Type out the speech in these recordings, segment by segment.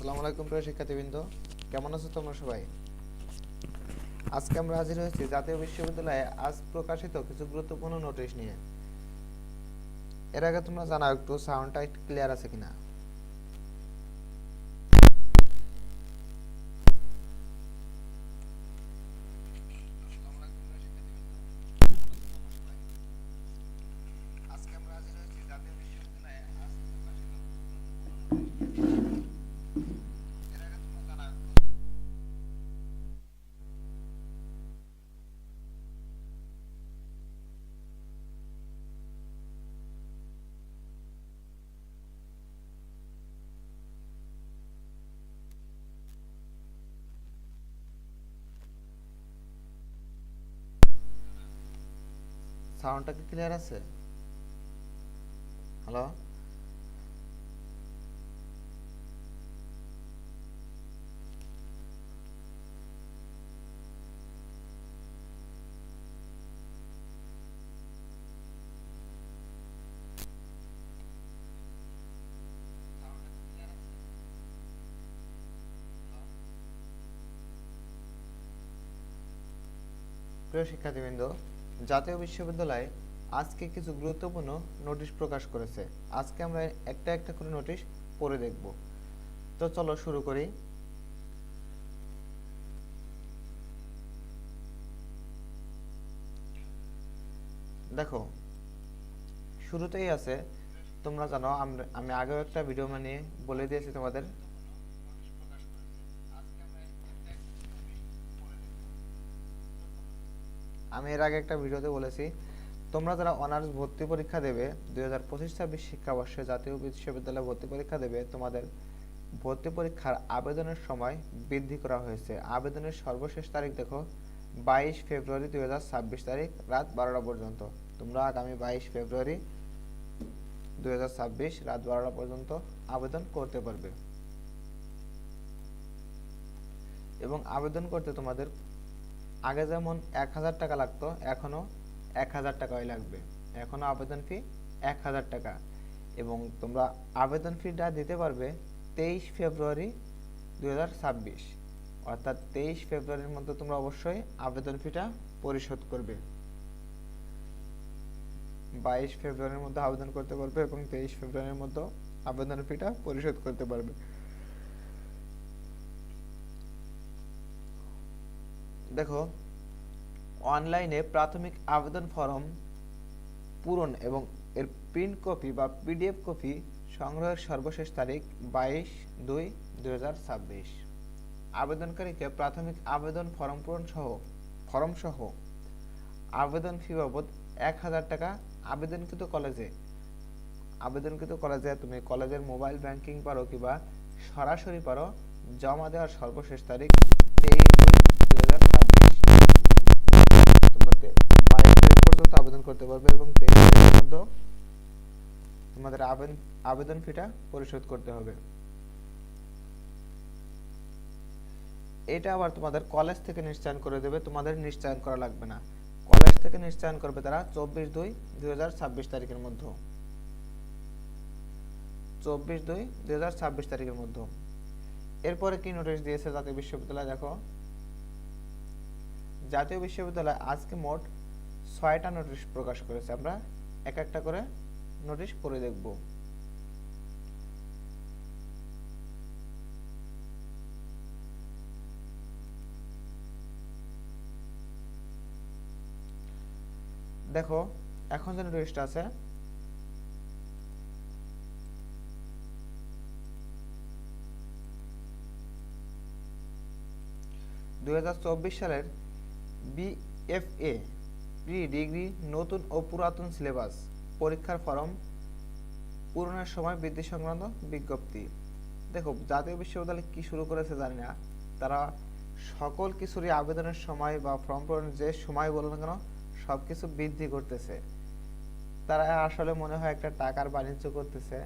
আসসালামু আলাইকুম প্রিয় শিক্ষার্থীবৃন্দ। কেমন আছো তোমরা সবাই? আজকে আমরা হাজির হয়েছি জাতীয় বিশ্ববিদ্যালয়ে আজ প্রকাশিত কিছু গুরুত্বপূর্ণ নোটিশ নিয়ে। এর আগে তোমরা জানাও একটু সাউন্ডটা ক্লিয়ার আছে কিনা? সাউন্ডটা কি ক্লিয়ার আছে? হ্যালো প্রিয় শিক্ষার্থীবৃন্দ জাতীয় বিশ্ববিদ্যালয় আজকে কিছু গুরুত্বপূর্ণ নোটিশ প্রকাশ করেছে। আজকে আমরা একটা একটা করে নোটিশ পড়ে দেখব। তো চলো শুরু করি। দেখো, শুরুতেই আছে, তোমরা জানো আমি আগেও একটা ভিডিও মানে বলে দিয়েছি তোমাদের। আমি এর আগে একটা ভিডিওতে বলেছি, তোমরা যারা অনার্স ভর্তি পরীক্ষা দেবে, দুই হাজার পঁচিশ ছাব্বিশ শিক্ষাবর্ষে জাতীয় বিশ্ববিদ্যালয়ে ভর্তি পরীক্ষা দেবে, তোমাদের ভর্তি পরীক্ষার আবেদনের সময় বৃদ্ধি করা হয়েছে। আবেদনের সর্বশেষ তারিখ দেখো, বাইশ ফেব্রুয়ারি দুই হাজার ছাব্বিশ তারিখ, রাত বারোটা পর্যন্ত। তোমরা আগামী বাইশ ফেব্রুয়ারি দুই হাজার ছাব্বিশ রাত বারোটা পর্যন্ত আবেদন করতে পারবে। এবং আবেদন করতে তোমাদের আগে যেমন এক হাজার টাকা লাগতো, এখনও এক হাজার টাকাই লাগবে। এখনও আবেদন ফি এক হাজার টাকা। এবং তোমরা আবেদন ফিটা দিতে পারবে তেইশ ফেব্রুয়ারি দুই হাজার ছাব্বিশ। অর্থাৎ তেইশ ফেব্রুয়ারির মধ্যে তোমরা অবশ্যই আবেদন ফিটা পরিশোধ করবে। বাইশ ফেব্রুয়ারির মধ্যে আবেদন করতে পারবে এবং তেইশ ফেব্রুয়ারির মধ্যে আবেদন ফিটা পরিশোধ করতে পারবে। দেখো অনলাইনে প্রাথমিক আবেদন ফর্ম পূরণ এবং এর প্রিন্ট কপি বা পিডিএফ কপি সংগ্রহের সর্বশেষ তারিখ বাইশ দুই দুই আবেদনকারীকে প্রাথমিক আবেদন ফর্ম পূরণ সহ ফর্ম সহ আবেদন ফি বাবদ এক হাজার টাকা আবেদনকৃত কলেজে আবেদনকৃত কলেজে তুমি কলেজের মোবাইল ব্যাংকিং পারো কিংবা সরাসরি পারো জমা দেওয়ার সর্বশেষ তারিখ তেইশ দুই দুই পর্যন্ত আবেদন করতে পারবে এবং তেইশ তারিখের মধ্যে তোমাদের আবেদন আবেদন ফিটা পরিশোধ করতে হবে। এটা আবার তোমাদের কলেজ থেকে নিশ্চয়ন করে দেবে, তোমাদের নিশ্চয়ন করা লাগবে না। কলেজ থেকে নিশ্চয়ন করবে তারা চব্বিশ দুই দুই তারিখের মধ্যে। চব্বিশ দুই দুই তারিখের মধ্যে। এরপরে কি নোটিশ দিয়েছে জাতীয় বিশ্ববিদ্যালয়? দেখো। জাতীয় বিশ্ববিদ্যালয় আজকে মোট ছয়টা নোটিশ প্রকাশ করেছে। আমরা এক একটা করে নোটিশ পড়ে দেখব। দেখো, এখন যে নোটিশটা আছে, দুই হাজার চব্বিশ সালের বিএফএ প্রি ডিগ্রি, নতুন ও পুরাতন সিলেবাস, পরীক্ষার ফরম পূরণের সময় বৃদ্ধি সংক্রান্ত বিজ্ঞপ্তি। দেখো, জাতীয় বিশ্ববিদ্যালয় কি শুরু করেছে জানি না। তারা সকল কিছুরই আবেদনের সময় বা ফর্ম পূরণের যে সময় বলো না কেন সব কিছু বৃদ্ধি করতেছে। তারা আসলে মনে হয় একটা টাকার বাণিজ্য করতেছে।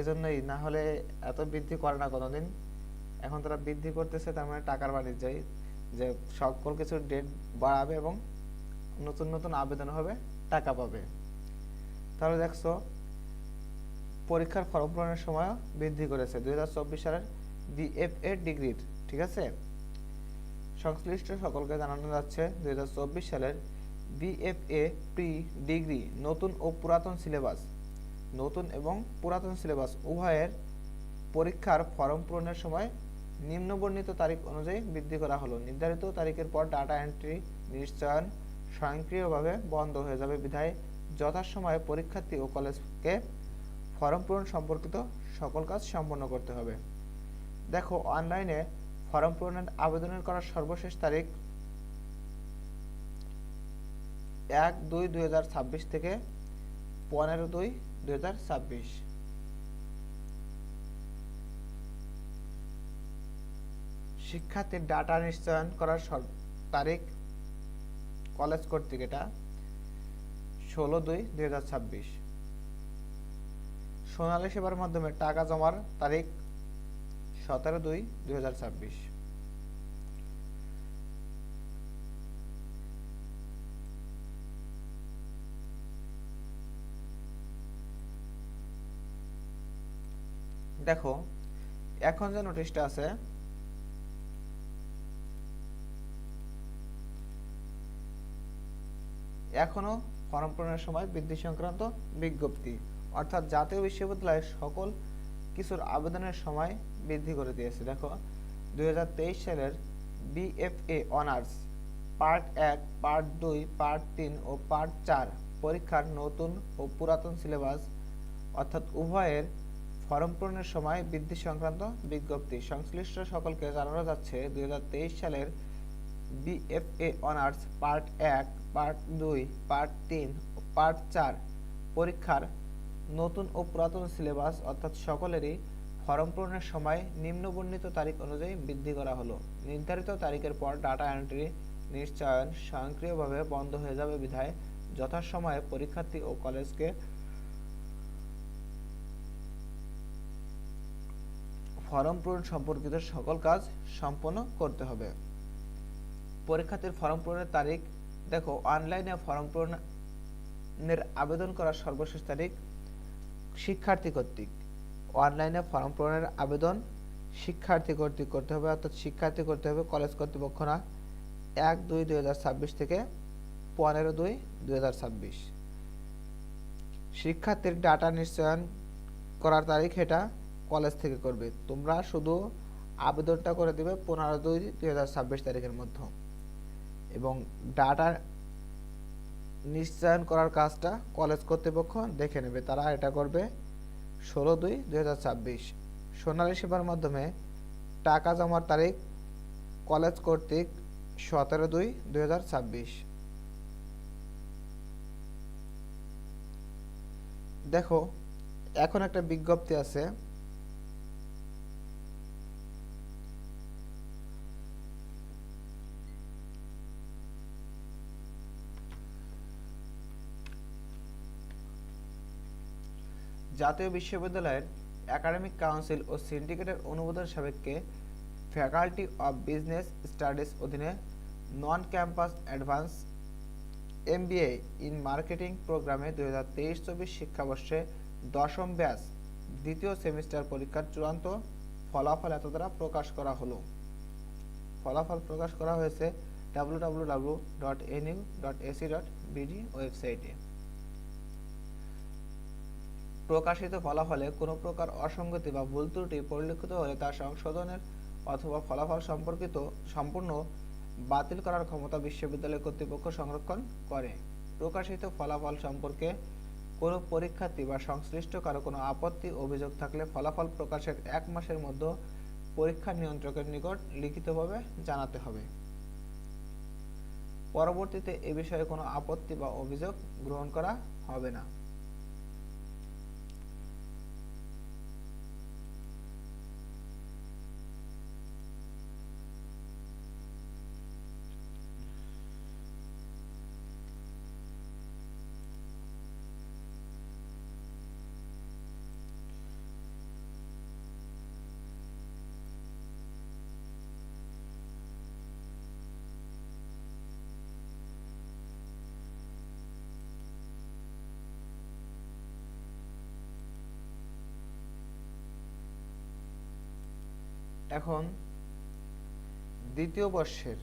এজন্যই না হলে এত বৃদ্ধি করে না কোনোদিন। এখন তারা বৃদ্ধি করতেছে তার মানে টাকার বাণিজ্যই, যে সকল কিছুর ডেট বাড়াবে এবং নতুন নতুন আবেদন হবে, টাকা পাবে। তাহলে দেখছ, পরীক্ষার ফর্ম পূরণের সময়ও বৃদ্ধি করেছে। দুই সালের বিএফএ ডিগ্রির, ঠিক আছে? সংশ্লিষ্ট সকলকে জানানো যাচ্ছে, দুই সালের বিএফএ প্রি ডিগ্রি নতুন ও পুরাতন সিলেবাস। নতুন এবং পুরাতন সিলেবাস উভয়ের পরীক্ষার ফর্ম পূরণের সময় নিম্নবর্ণিত তারিখ অনুযায়ী বৃদ্ধি করা হলো। নির্ধারিত তারিখের পর ডাটা এন্ট্রি নিশ্চয়ন স্বয়ংক্রিয়ভাবে বন্ধ হয়ে যাবে। বিধায় যথাসময়ে পরীক্ষার্থী ও কলেজকে ফর্ম পূরণ সম্পর্কিত সকল কাজ সম্পন্ন করতে হবে। দেখো, অনলাইনে ফর্ম পূরণের আবেদনের করার সর্বশেষ তারিখ এক দুই দুই থেকে পনেরো দুই দুই শিক্ষার্থীর ডাটা নিশ্চয়ন করার তারিখ কলেজ কর্তৃক এটা ষোলো দুই দুই হাজার ছাব্বিশ। সোনালী সেবার মাধ্যমে টাকা জমার তারিখ সতেরো দুই দুই হাজার ছাব্বিশ। দেখো, এখন যে নোটিশটা আছে এখনও ফর্ম পূরণের সময় বৃদ্ধি সংক্রান্ত বিজ্ঞপ্তি, অর্থাৎ জাতীয় বিশ্ববিদ্যালয়ের সকল কিছুর আবেদনের সময় বৃদ্ধি করে দিয়েছে। দেখো, দুই হাজার তেইশ সালের বিএফএ অনার্স, পার্ট এক, পার্ট দুই, পার্ট তিন ও পার্ট চার পরীক্ষার নতুন ও পুরাতন সিলেবাস, অর্থাৎ উভয়ের ফরম পূরণের সময় বৃদ্ধি সংক্রান্ত বিজ্ঞপ্তি। সংশ্লিষ্ট সকলকে জানানো যাচ্ছে, দুই হাজার তেইশ সালের বিএফএ অনার্স, পার্ট এক পার্ট দুই, পার্ট তিন, পার্ট চার পরীক্ষার নতুন ও পুরাতন সিলেবাস অর্থাৎ সকলেরই ফর্ম পূরণের সময় নিম্নবর্ণিত তারিখ অনুযায়ী বৃদ্ধি করা হলো। নির্ধারিত তারিখের পর ডাটা এন্ট্রি নিশ্চয়ন স্বয়ংক্রিয়ভাবে বন্ধ হয়ে যাবে বিধায় যথাসময়ে পরীক্ষার্থী ও কলেজকে ফর্ম পূরণ সম্পর্কিত সকল কাজ সম্পন্ন করতে হবে। পরীক্ষার্থীর ফর্ম পূরণের তারিখ দেখো অনলাইনে ফর্ম পূরণের আবেদন করার সর্বশেষ তারিখ শিক্ষার্থী কর্তৃক। অনলাইনে ফর্ম পূরণের আবেদন শিক্ষার্থী কর্তৃক করতে হবে, অর্থাৎ শিক্ষার্থী করতে হবে কলেজ কর্তৃপক্ষ না। এক দুই দুই হাজার ছাব্বিশ থেকে পনেরো দুই দুই হাজার ছাব্বিশ। শিক্ষার্থীর ডাটা নিশ্চয়ন করার তারিখ এটা কলেজ থেকে করবে। তোমরা শুধু আবেদনটা করে দেবে পনেরো দুই দুই হাজার ছাব্বিশ তারিখের মধ্যে। এবং ডাটা নিশ্চয়ন করার কাজটা কলেজ কর্তৃপক্ষ দেখে নেবে। তারা এটা করবে ষোলো দুই দুই হাজার ছাব্বিশ। সোনালী সেবার মাধ্যমে টাকা জমার তারিখ কলেজ কর্তৃক সতেরো দুই দুই হাজার ছাব্বিশ। দেখো, এখন একটা বিজ্ঞপ্তি আছে জাতীয় বিশ্ববিদ্যালয়ের একাডেমিক কাউন্সিল ও সিন্ডিকেটের অনুমোদন সাপেক্ষে ফ্যাকাল্টি অব বিজনেস স্টাডিজ অধীনে non campus advance MBA in marketing প্রোগ্রামে দু হাজার তেইশ চব্বিশ শিক্ষাবর্ষে দশম ব্যাচ দ্বিতীয় সেমিস্টার পরীক্ষার চূড়ান্ত ফলাফল এত দ্বারা প্রকাশ করা হলো। ফলাফল প্রকাশ করা হয়েছে W W W dot NU dot AC dot BD ওয়েবসাইটে প্রকাশিত ফলাফলে কোনো প্রকার অসঙ্গতি বা ভুল ত্রুটি পরিলক্ষিত হলে তা সংশোধনের অথবা ফলাফল সম্পর্কিত সম্পূর্ণ বাতিল করার ক্ষমতা বিশ্ববিদ্যালয় কর্তৃপক্ষ সংরক্ষণ করে। প্রকাশিত ফলাফল সম্পর্কে কোনো পরীক্ষার্থী বা সংশ্লিষ্ট কারও কোনো আপত্তি, অভিযোগ থাকলে ফলাফল প্রকাশের এক মাসের মধ্যে পরীক্ষা নিয়ন্ত্রকের নিকট লিখিতভাবে জানাতে হবে। পরবর্তীতে এ বিষয়ে কোনো আপত্তি বা অভিযোগ গ্রহণ করা হবে না। এখন দ্বিতীয় বর্ষের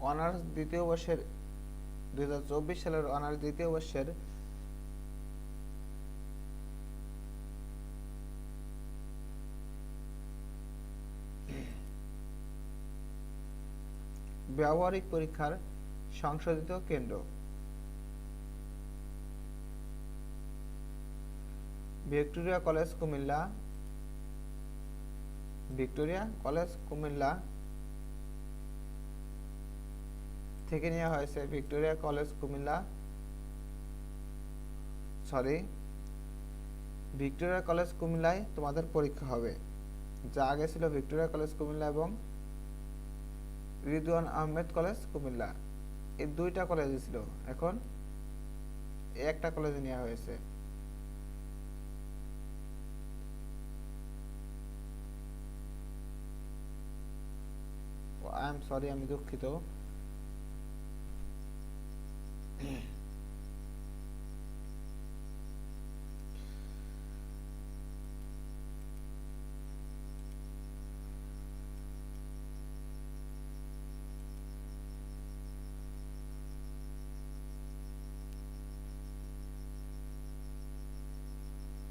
অনার্স দ্বিতীয় বর্ষের দুই হাজার চব্বিশ সালের অনার্স দ্বিতীয় বর্ষের ব্যবহারিক পরীক্ষার সংশোধিত কেন্দ্র। Victoria college Comilla. Victoria college Comilla থেকে নেওয়া হয়েছে। Victoria college Comilla. Sorry Victoria college কুমিল্লায় তোমাদের পরীক্ষা হবে। যা আগে ছিল ভিক্টোরিয়া কলেজ কুমিল্লা এবং রিদওয়ান আহমেদ কলেজ কুমিল্লা। এই দুইটা কলেজে ছিল। এখন একটা কলেজে নেওয়া হয়েছে। আই এম সরি আমি দুঃখিত.